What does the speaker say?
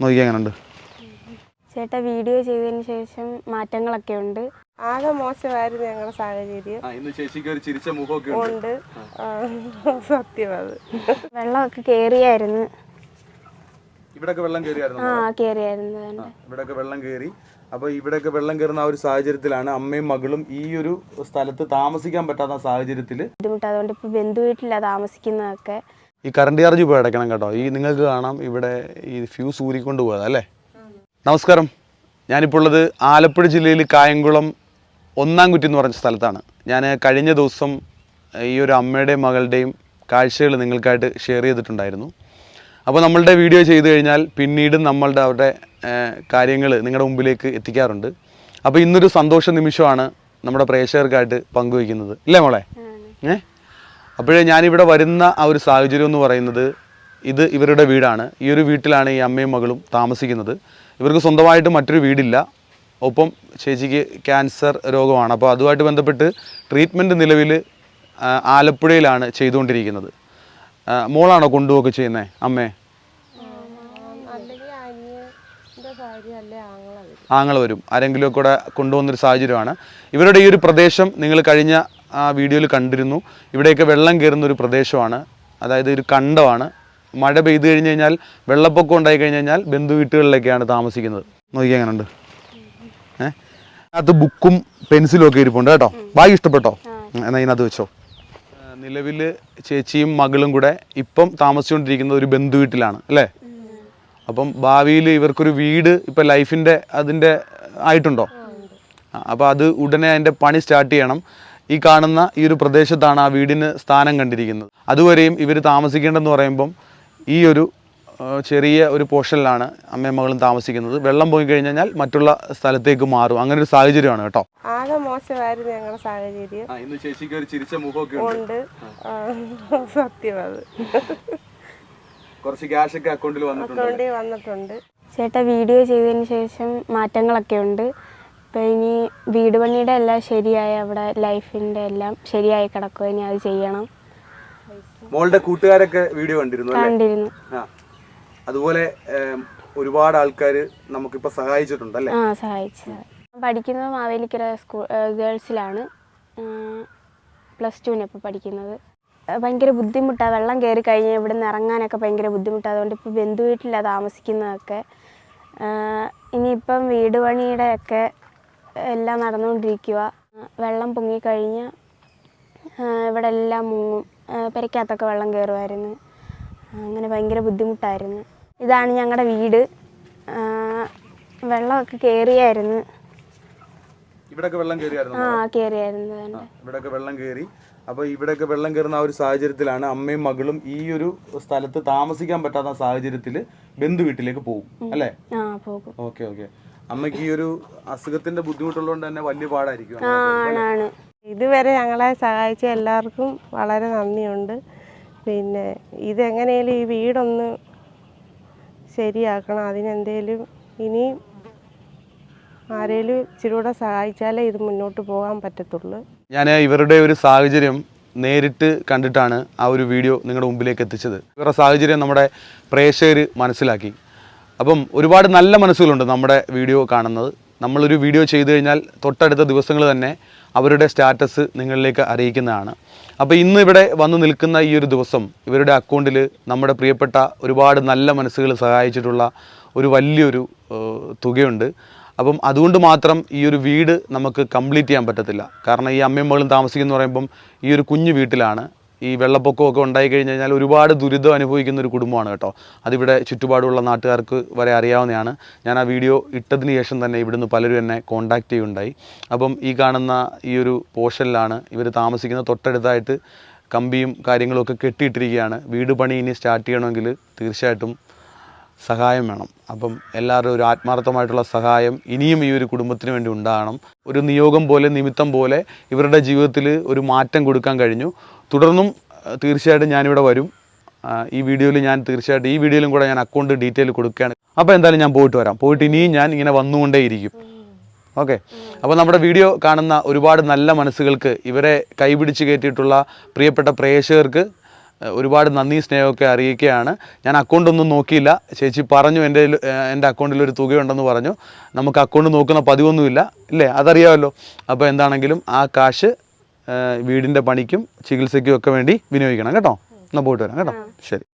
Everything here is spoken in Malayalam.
നോക്കിയാൽ എങ്ങനെയുണ്ട് ചേട്ടാ വീഡിയോ ചെയ്തതിന് ശേഷം മാറ്റങ്ങളൊക്കെ ഉണ്ട്. ആകെ മോശമായിരുന്നു ഞങ്ങളുടെ സാഹചര്യം. ഇന്ന് ചേച്ചിക്ക് ഒരു ചിരിച്ച മുഖമൊക്കെ ഉണ്ട്. സത്യം അത്. വെള്ളമൊക്കെ കേറിയായിരുന്നു. ഇവിടൊക്കെ വെള്ളം കയറിയായിരുന്നു ആ കേറിയായിരുന്നു ഇവിടൊക്കെ വെള്ളം കയറി അപ്പോൾ ഇവിടെയൊക്കെ വെള്ളം കയറുന്ന ആ ഒരു സാഹചര്യത്തിലാണ് അമ്മയും മകളും ഈ ഒരു സ്ഥലത്ത് താമസിക്കാൻ പറ്റാത്ത സാഹചര്യത്തിൽ. ബുദ്ധിമുട്ട്. അതുകൊണ്ട് ഇപ്പോൾ ബന്ധു വീട്ടിലാണ് താമസിക്കുന്നതൊക്കെ. ഈ കറണ്ട് ചാർജ് പോയി അടയ്ക്കണം കേട്ടോ. ഈ നിങ്ങൾക്ക് കാണാം ഇവിടെ ഈ ഫ്യൂസ് ഊരിക്കൊണ്ട് പോയതാ അല്ലേ? നമസ്കാരം. ഞാനിപ്പോൾ ഉള്ളത് ആലപ്പുഴ ജില്ലയിൽ കായംകുളം ഒന്നാം കുറ്റി എന്ന് പറഞ്ഞ സ്ഥലത്താണ്. ഞാൻ കഴിഞ്ഞ ദിവസം ഈ ഒരു അമ്മയുടെയും മകളുടെയും കാഴ്ചകൾ നിങ്ങൾക്കായിട്ട് ഷെയർ ചെയ്തിട്ടുണ്ടായിരുന്നു. അപ്പോൾ നമ്മളുടെ വീഡിയോ ചെയ്തു കഴിഞ്ഞാൽ പിന്നീട് നമ്മളുടെ അവരുടെ കാര്യങ്ങൾ നിങ്ങളുടെ മുമ്പിലേക്ക് എത്തിക്കാറുണ്ട്. അപ്പോൾ ഇന്നൊരു സന്തോഷ നിമിഷമാണ് നമ്മുടെ പ്രേക്ഷകർക്കായിട്ട് പങ്കുവയ്ക്കുന്നത്. ഇല്ലേ മോളെ? ഏ? അപ്പോഴേ ഞാനിവിടെ വരുന്ന ആ ഒരു സാഹചര്യം എന്ന് പറയുന്നത് ഇത് ഇവരുടെ വീടാണ്. ഈ ഒരു വീട്ടിലാണ് ഈ അമ്മയും മകളും താമസിക്കുന്നത്. ഇവർക്ക് സ്വന്തമായിട്ട് മറ്റൊരു വീടില്ല. ഒപ്പം ചേച്ചിക്ക് ക്യാൻസർ രോഗമാണ്. അപ്പോൾ അതുമായിട്ട് ബന്ധപ്പെട്ട് ട്രീറ്റ്മെന്റ് നിലവിൽ ആലപ്പുഴയിലാണ് ചെയ്തുകൊണ്ടിരിക്കുന്നത്. മോളാണോ കൊണ്ടുപോകൊക്കെ ചെയ്യുന്നത് അമ്മേ? ആങ്ങൾ വരും. ആരെങ്കിലും കൂടെ കൊണ്ടുപോകുന്നൊരു സാഹചര്യമാണ്. ഇവരുടെ ഈ ഒരു പ്രദേശം നിങ്ങൾ കഴിഞ്ഞ ആ വീഡിയോയിൽ കണ്ടിരുന്നു. ഇവിടെയൊക്കെ വെള്ളം കയറുന്ന ഒരു പ്രദേശമാണ്. അതായത് ഒരു കണ്ടമാണ്. മഴ പെയ്തു കഴിഞ്ഞ് കഴിഞ്ഞാൽ വെള്ളപ്പൊക്കം ഉണ്ടായി കഴിഞ്ഞ് കഴിഞ്ഞാൽ ബന്ധു വീട്ടുകളിലൊക്കെയാണ് താമസിക്കുന്നത്. നോക്കിയാൽ എങ്ങനെയുണ്ട് ഏഹ് അത് ബുക്കും പെൻസിലും ഒക്കെ ഇരിപ്പുണ്ട് കേട്ടോ. ബാഗ് ഇഷ്ടപ്പെട്ടോ? എന്നാൽ ഇതിനകത്ത് വെച്ചോ. നിലവിൽ ചേച്ചിയും മകളും കൂടെ ഇപ്പം താമസിച്ചുകൊണ്ടിരിക്കുന്നത് ഒരു ബന്ധു വീട്ടിലാണ് അല്ലേ? അപ്പം ഭാവിയിൽ ഇവർക്കൊരു വീട് ഇപ്പം ലൈഫിന്റെ അതിന്റെ ആയിട്ടുണ്ടോ? അപ്പോൾ അത് ഉടനെ അതിന്റെ പണി സ്റ്റാർട്ട് ചെയ്യണം. ഈ കാണുന്ന ഈ ഒരു പ്രദേശത്താണ് ആ വീടിന് സ്ഥാനം കണ്ടിരിക്കുന്നത്. അതുവരെയും ഇവർ താമസിക്കേണ്ടതെന്ന് പറയുമ്പം ഈ ഒരു ചെറിയ ഒരു പോർഷനിലാണ് അമ്മയും മകളും താമസിക്കുന്നത്. വെള്ളം പോയി കഴിഞ്ഞാൽ മറ്റുള്ള സ്ഥലത്തേക്ക് മാറും. അങ്ങനെ ഒരു സാഹചര്യമാണ് കേട്ടോ. ആകെ മോശമായിരുന്നു ഞങ്ങളുടെ സാഹചര്യം. ഇന്ന് ചേച്ചിക്ക് ഒരു ചിരിച്ച മുഖമൊക്കെ ഉണ്ട്. സത്യമാണ് സത്യം കുറച്ച് ക്യാഷ് ഒക്കെ അക്കൗണ്ടിൽ വന്നിട്ടുണ്ട്. അക്കൗണ്ടിൽ വന്നിട്ടുണ്ട്. ചേട്ടാ വീഡിയോ ചെയ്തതിന് ശേഷം മാറ്റങ്ങളൊക്കെ ഉണ്ട്. ഇപ്പം ഇനി വീട് പണിയുടെ എല്ലാം ശരിയായി അവിടെ ലൈഫിന്റെ എല്ലാം ശരിയായി കിടക്കും ഇനി അത് ചെയ്യണം. മോളുടെ കൂട്ടുകാരൊക്കെ വീഡിയോ കണ്ടിരുന്നു കണ്ടിരുന്നു. അതുപോലെ ഒരുപാട് ആൾക്കാർ നമുക്കിപ്പോൾ സഹായിച്ചിട്ടുണ്ട് അല്ലേ? ആ സഹായിച്ചു. പഠിക്കുന്നത് മാവേലിക്കര സ്കൂൾ ഗേൾസിലാണ്. പ്ലസ് ടുവിന് ഇപ്പോൾ പഠിക്കുന്നത്. ഭയങ്കര ബുദ്ധിമുട്ടാണ് വെള്ളം കയറി കഴിഞ്ഞാൽ ഇവിടെ നിന്ന് ഇറങ്ങാനൊക്കെ ഭയങ്കര ബുദ്ധിമുട്ടാണ് അതുകൊണ്ട് ഇപ്പോൾ ബന്ധു വീട്ടിലാണ് താമസിക്കുന്നതൊക്കെ ഇനിയിപ്പം വീട് പണിയുടെ ഒക്കെ എല്ലാം നടന്നുകൊണ്ടിരിക്കുക. വെള്ളം പൊങ്ങിക്കഴിഞ്ഞ് ഇവിടെ എല്ലാം മുങ്ങും. പെരയ്ക്കകത്തൊക്കെ വെള്ളം കയറുമായിരുന്നു. അങ്ങനെ ഭയങ്കര ബുദ്ധിമുട്ടായിരുന്നു. ഇതാണ് ഞങ്ങളുടെ വീട്. വെള്ളമൊക്കെ കയറിയായിരുന്നു ഇവിടെയൊക്കെ വെള്ളം കയറിയായിരുന്നു ആ കയറിയായിരുന്നു തന്നെ ഇവിടെയൊക്കെ വെള്ളം കയറി അപ്പോൾ ഇവിടൊക്കെ വെള്ളം കയറുന്ന ആ ഒരു സാഹചര്യത്തിലാണ് അമ്മയും മകളും ഈ ഒരു സ്ഥലത്ത് താമസിക്കാൻ പറ്റാത്ത സാഹചര്യത്തിൽ ബന്ധു വീട്ടിലേക്ക് പോകും അല്ലേ? ആ പോകും. Okay okay. അമ്മയ്ക്ക് ഈ ഒരു അസുഖത്തിന്റെ ബുദ്ധിമുട്ടുള്ളതുകൊണ്ട് തന്നെ വലിയ പാടായിരിക്കും ആണാണ്. ഇതുവരെ ഞങ്ങളെ സഹായിച്ച എല്ലാവർക്കും വളരെ നന്ദിയുണ്ട്. പിന്നെ ഇതെങ്ങനെയും ഈ വീടൊന്ന് ശരിയാക്കണം. അതിനെന്തേലും ഇനി ആരേലും ഇച്ചിരി കൂടെ സഹായിച്ചാലേ ഇത് മുന്നോട്ട് പോകാൻ പറ്റത്തുള്ളൂ. ഞാൻ ഇവരുടെ ഒരു സാഹചര്യം നേരിട്ട് കണ്ടിട്ടാണ് ആ ഒരു വീഡിയോ നിങ്ങളുടെ മുമ്പിലേക്ക് എത്തിച്ചത്. ഇവരുടെ സാഹചര്യം നമ്മുടെ പ്രേക്ഷകർ മനസ്സിലാക്കി. അപ്പം ഒരുപാട് നല്ല മനസ്സുകളുണ്ട് നമ്മുടെ വീഡിയോ കാണുന്നത്. നമ്മളൊരു വീഡിയോ ചെയ്തു കഴിഞ്ഞാൽ തൊട്ടടുത്ത ദിവസങ്ങൾ തന്നെ അവരുടെ സ്റ്റാറ്റസ് നിങ്ങളിലേക്ക് അറിയിക്കുന്നതാണ്. അപ്പോൾ ഇന്ന് ഇവിടെ വന്ന് നിൽക്കുന്ന ഈ ഒരു ദിവസം ഇവരുടെ അക്കൗണ്ടിൽ നമ്മുടെ പ്രിയപ്പെട്ട ഒരുപാട് നല്ല മനസ്സുകൾ സഹായിച്ചിട്ടുള്ള ഒരു വലിയൊരു തുകയുണ്ട്. അപ്പം അതുകൊണ്ട് മാത്രം ഈ ഒരു വീട് നമുക്ക് കംപ്ലീറ്റ് ചെയ്യാൻ പറ്റത്തില്ല. കാരണം ഈ അമ്മയും മകളും താമസിക്കുന്നു പറയുമ്പം ഈ ഒരു കുഞ്ഞു വീട്ടിലാണ്. ഈ വെള്ളപ്പൊക്കമൊക്കെ ഉണ്ടായി കഴിഞ്ഞ് കഴിഞ്ഞാൽ ഒരുപാട് ദുരിതം അനുഭവിക്കുന്ന ഒരു കുടുംബമാണ് കേട്ടോ. അതിവിടെ ചുറ്റുപാടുള്ള നാട്ടുകാർക്ക് വരെ അറിയാവുന്നതാണ്. ഞാൻ ആ വീഡിയോ ഇട്ടതിന് ശേഷം തന്നെ ഇവിടുന്ന് പലരും എന്നെ കോൺടാക്റ്റ് ചെയ്യുണ്ടായി അപ്പം ഈ കാണുന്ന ഈ ഒരു പോർഷനിലാണ് ഇവർ താമസിക്കുന്ന തൊട്ടടുത്തായിട്ട് കമ്പിയും കാര്യങ്ങളും ഒക്കെ കെട്ടിയിട്ടിരിക്കുകയാണ്. വീട് പണി ഇനി സ്റ്റാർട്ട് ചെയ്യണമെങ്കിൽ തീർച്ചയായിട്ടും സഹായം വേണം. അപ്പം എല്ലാവരും ഒരു ആത്മാർത്ഥമായിട്ടുള്ള സഹായം ഇനിയും ഈ ഒരു കുടുംബത്തിന് വേണ്ടി ഉണ്ടാകണം. ഒരു നിയോഗം പോലെ നിമിത്തം പോലെ ഇവരുടെ ജീവിതത്തിൽ ഒരു മാറ്റം കൊടുക്കാൻ കഴിഞ്ഞു. തുടർന്നും തീർച്ചയായിട്ടും ഞാനിവിടെ വരും. ഈ വീഡിയോയിൽ ഞാൻ തീർച്ചയായിട്ടും ഈ വീഡിയോയിലും കൂടെ ഞാൻ അക്കൗണ്ട് ഡീറ്റെയിൽ കൊടുക്കുകയാണ്. അപ്പോൾ എന്തായാലും ഞാൻ പോയിട്ട് വരാം. പോയിട്ട് ഇനിയും ഞാൻ ഇങ്ങനെ വന്നുകൊണ്ടേയിരിക്കും. ഓക്കെ? അപ്പോൾ നമ്മുടെ വീഡിയോ കാണുന്ന ഒരുപാട് നല്ല മനസ്സുകൾക്ക് ഇവരെ കൈപിടിച്ച് കയറ്റിയിട്ടുള്ള പ്രിയപ്പെട്ട പ്രേക്ഷകർക്ക് ഒരുപാട് നന്ദി സ്നേഹമൊക്കെ അറിയിക്കുകയാണ്. ഞാൻ അക്കൗണ്ടൊന്നും നോക്കിയില്ല. ചേച്ചി പറഞ്ഞു എന്റെ എന്റെ അക്കൗണ്ടിൽ ഒരു തുകയുണ്ടെന്ന് പറഞ്ഞു. നമുക്ക് അക്കൗണ്ട് നോക്കുന്ന പതിവൊന്നുമില്ല ഇല്ലേ? അതറിയാമല്ലോ. അപ്പോൾ എന്താണെങ്കിലും ആ കാശ് വീടിന്റെ പണിക്കും ചികിത്സയ്ക്കും ഒക്കെ വേണ്ടി വിനിയോഗിക്കണം കേട്ടോ? എന്നാൽ പോയിട്ട് വരാം കേട്ടോ? ശരി.